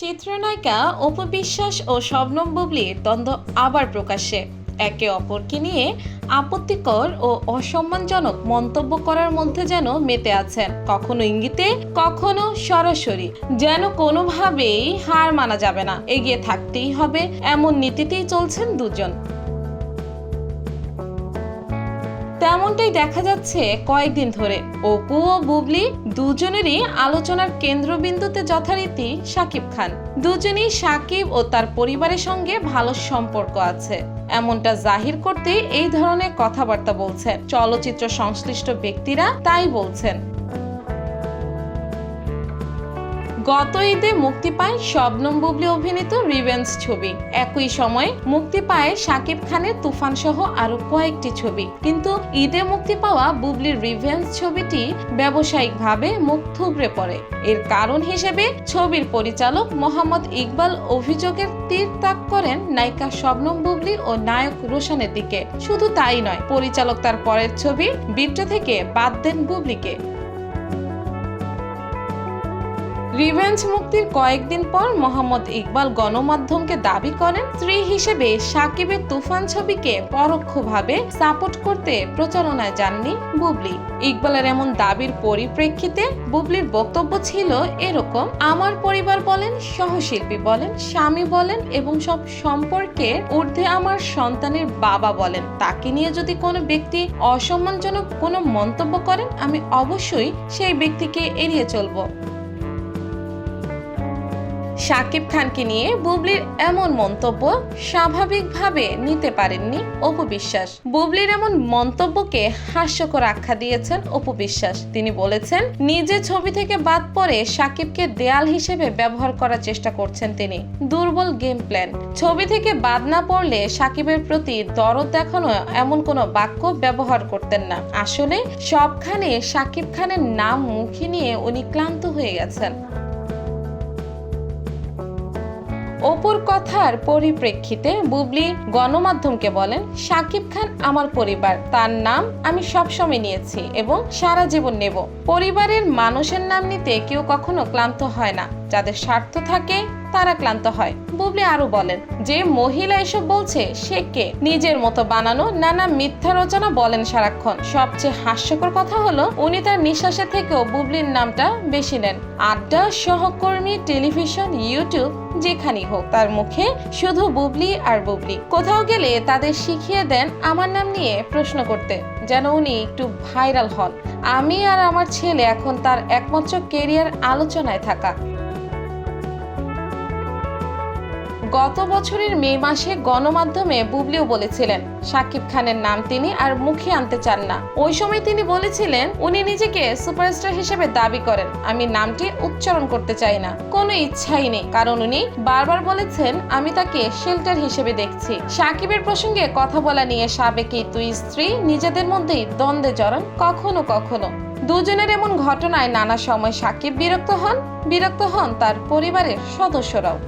চিত্রনায়িকা অপু বিশ্বাস ও শবনম বুবলির দ্বন্দ্ব আবার প্রকাশ্যে। একে অপরকে নিয়ে আপত্তিকর ও অসম্মানজনক মন্তব্য করার মধ্যে যেন মেতে আছেন, কখনো ইঙ্গিতে, কখনো সরাসরি। যেন কোনোভাবেই হার মানা যাবে না, এগিয়ে থাকতেই হবে, এমন নীতিতেই চলছেন দুজন। তেমনটাই দেখা যাচ্ছে কয়েকদিন ধরে। অপু ও বুবলি দুজনেরই আলোচনার কেন্দ্রবিন্দুতে যথারীতি সাকিব খান। দুজনেই সাকিব ও তার পরিবারের সঙ্গে ভালো সম্পর্ক আছে। এমনটা জাহির করতে এই ধরনের কথাবার্তা বলছেন। চলচ্চিত্র সংশ্লিষ্ট ব্যক্তিরা তাই বলছেন। গত ঈদে মুক্তি পায় শবনম বুবলি অভিনীত রিভেঞ্জ ছবি। একই সময়ে মুক্তি পায় শাকিব খানের তুফান সহ আরও কয়েকটি ছবি। কিন্তু ঈদে মুক্তি পাওয়া বুবলির রিভেঞ্জ ছবিটি ব্যবসায়িকভাবে মুখ থুবড়ে পড়ে। এর কারণ হিসেবে ছবির পরিচালক মোহাম্মদ ইকবাল অভিযোগের তীর তাক করেন নায়িকা শবনম বুবলি ও নায়ক রোশনের দিকে। শুধু তাই নয়, পরিচালক তার পরের ছবি বিট্টো থেকে বাদ দেন বুবলিকে। রিভেঞ্জ মুক্তির কয়েকদিন পর মোহাম্মদ ইকবাল গণমাধ্যমকে দাবি করেন, স্ত্রী হিসেবে সাকিবের তুফান ছবিকে পরোক্ষভাবে সাপোর্ট করতে প্রচারণায় যাননি বুবলি। ইকবালের এমন দাবির পরিপ্রেক্ষিতে বুবলির বক্তব্য ছিল এরকম, আমার পরিবার বলেন, সহশিল্পী বলেন, স্বামী বলেন এবং সব সম্পর্কের ঊর্ধ্বে আমার সন্তানের বাবা বলেন। তাকে নিয়ে যদি কোনো ব্যক্তি অসম্মানজনক কোনো মন্তব্য করেন, আমি অবশ্যই সেই ব্যক্তিকে এড়িয়ে চলবো। শাকিব খানকে নিয়ে বুবলির এমন মন্তব্য স্বাভাবিকভাবে নিতে পারেননি অপু বিশ্বাস। বুবলির এমন মন্তব্যকে হাস্যকর আখ্যা দিয়েছেন অপু বিশ্বাস। তিনি বলেছেন, নিজে ছবি থেকে বাদ পড়ে শাকিবকে দেয়াল হিসেবে ব্যবহার করার চেষ্টা করছেন তিনি। দুর্বল গেম প্ল্যান ছবি থেকে বাদ না পড়লে সাকিবের প্রতি দরদ দেখানো এমন কোনো বাক্য ব্যবহার করতেন না। আসলে সবখানে সাকিব খানের নাম মুখে নিয়ে উনি ক্লান্ত হয়ে গেছেন। অপুর কথার পরিপ্রেক্ষিতে বুবলি গণমাধ্যমকে বলেন, সাকিব খান আমার পরিবার। তার নাম আমি সবসময় নিয়েছি এবং সারা জীবন নেব। পরিবারের মানুষের নাম নিতে কেউ কখনো ক্লান্ত হয় না। যাদের স্বার্থ থাকে, তারা ক্লান্ত হয়। বুবলি আরও বলেন, যে মহিলা এসব বলছে, সে কে? নিজের মতো বানানো নানা মিথ্যা রচনা বলেন সারাক্ষণ। সবচেয়ে হাস্যকর কথা হলো, উনি তার নিঃশ্বাসের থেকেও বুবলির নামটা বেশি নেন। আড্ডা সহকর্মী টেলিভিশন, ইউটিউব যেখানেই হোক, তার মুখে শুধু বুবলি আর বুবলি। কোথাও গেলে তাদের শিখিয়ে দেন আমার নাম নিয়ে প্রশ্ন করতে, যেন উনি একটু ভাইরাল হন। আমি আর আমার ছেলে এখন তার একমাত্র কেরিয়ার আলোচনায় থাকা। গত বছরের মে মাসে গণমাধ্যমে বুবলিও বলেছিলেন শাকিব খানের নাম তিনি আর মুখে আনতে চান না। ওই সময় তিনি বলেছিলেন, উনি নিজেকে সুপারস্টার হিসেবে দাবি করেন, আমি নামটি উচ্চারণ করতে চাই না। কোনো ইচ্ছাই নেই, কারণ উনি বারবার বলেছেন, আমি তাকে শেল্টার হিসেবে দেখছি। সাকিবের প্রসঙ্গে কথা বলা নিয়ে সাবেকি দুই স্ত্রী নিজেদের মধ্যেই দ্বন্দ্বে জড়ান কখনো কখনো। দুজনের এমন ঘটনায় নানা সময় সাকিব বিরক্ত হন বিরক্ত হন তার পরিবারের সদস্যরাও।